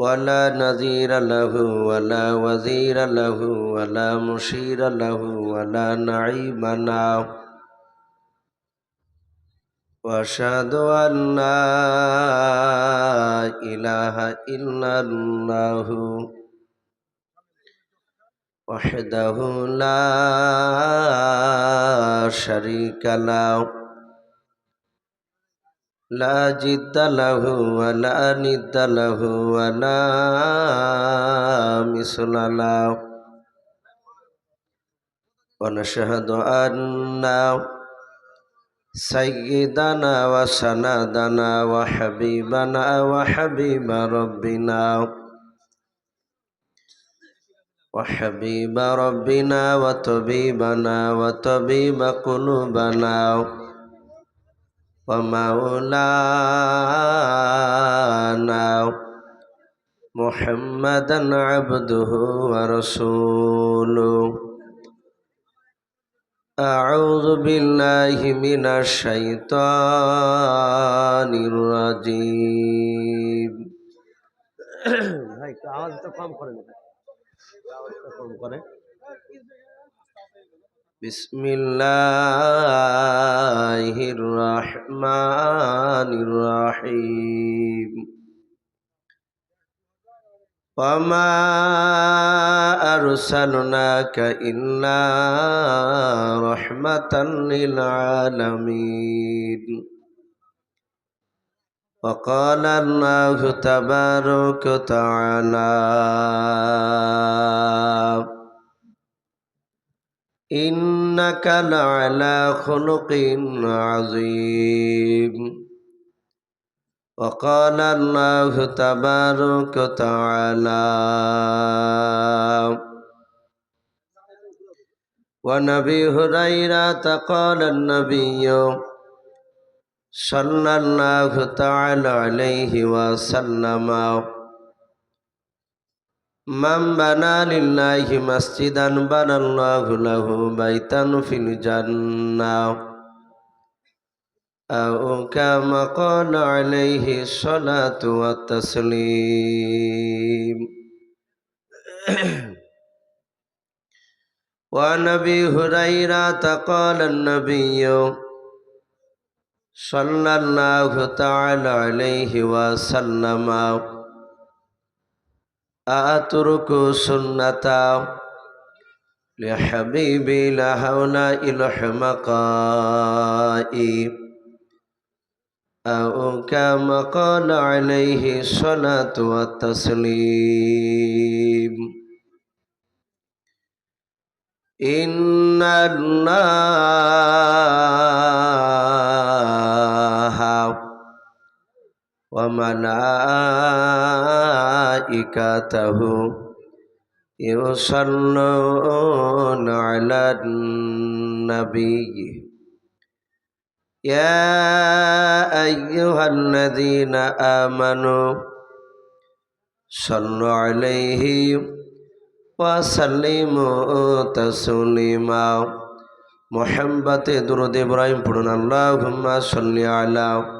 ولا نذير له ولا وزير له ولا مشير له ولا نعيم له واشهد ان لا اله الا الله وحده لا شريك له لا جد له ولا ند له ولا مثل له. ونشهد أن سيدنا وسندنا وحبيبنا وحبيب ربنا وحبيب ربنا وطبيبنا وطبيب قلوبنا ومولانا محمدا عبده ورسوله أعوذ بالله من الشيطان الرجيم ভাই আওয়াজটা কম করেন আওয়াজটা কম করে بسم الله الرحمن الرحيم وما أرسلناك إلا رحمة للعالمين وقال الله تبارك وتعالى إنك لعلى خلق عظيم وقال الله تبارك وتعالى ونبي هريرة قال النبي صلى الله تعالى عليه وسلم من بنى لله مسجدا بنى الله له بيتا في الجنة أو كما قال عليه الصلاة والتسليم وعن ابي هريرة قال النبي صلى الله تعالى عليه وسلم أترك سنة لحبيبي لهؤلاء الحمقاء أو كما قال عليه الصلاة والتسليم إن الله وملائكته يصلون على النبي يا أيها الذين آمنوا صلوا عليه وسلموا تسليما محبت درود إبراهيم پڑھن اللهم صل على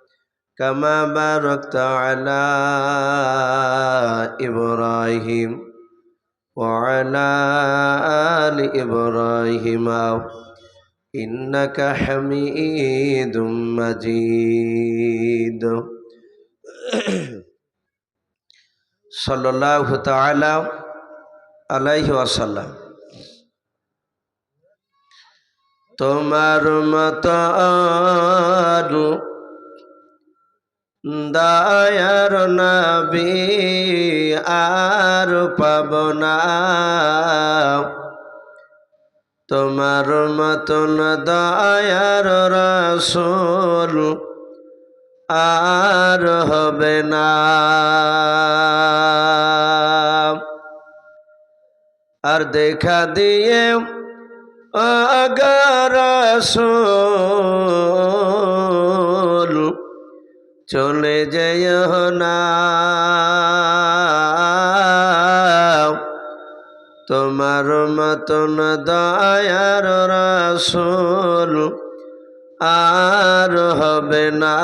كما باركت على إبراهيم وعلى آل إبراهيم إنك حميد مجيد صلى الله تعالى عليه وسلم তোমার মতো দায়ার নবী আর পাবনা তোমার মতন দয়ার রসুল আর হবে না। আর দেখা দিয়ে আগার চলে যায় না। তোমার মতন দয়ার রসুল আর হবে না।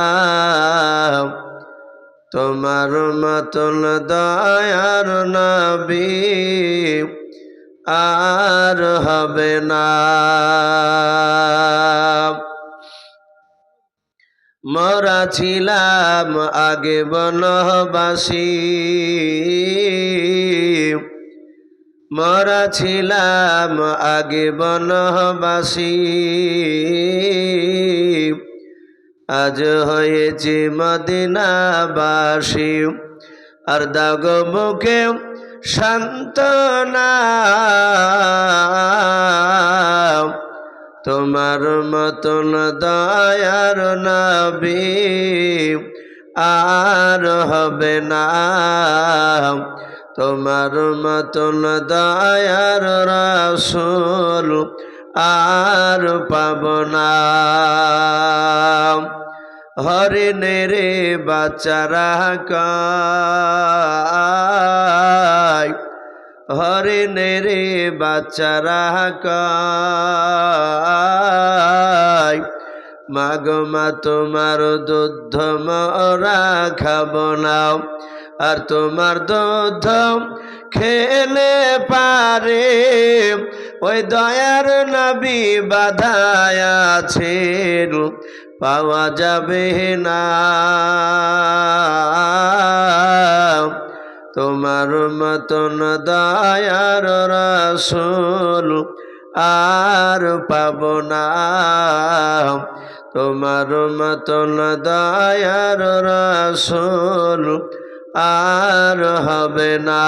তোমার মতন দয়ার নবী আর হবে না। মরা ছিলাম আগে বনবাসী। মরা ছিলাম আগে বনবাসী। আজ হয়েছে মদিনাবাসী। আর দাগ মুখে শান্তনা তোমার মতন দয়ার নবী আর হবে না তোমার মতন দয়ার রসুল আর পাব না হরিণের বাচ্চারা কায় হরিণের বাচ্চারা কায় মাগো মা, তোমার দুধ মরা খাব না। আর তোমার দুধ খেলে পারে, ওই দয়ার নবী বাধায় আছেন, পাওয়া যাবে না। তোমার মতন দয়ার রসুল আর পাব না। তোমার মতন দয়ার রসুল আর হবে না।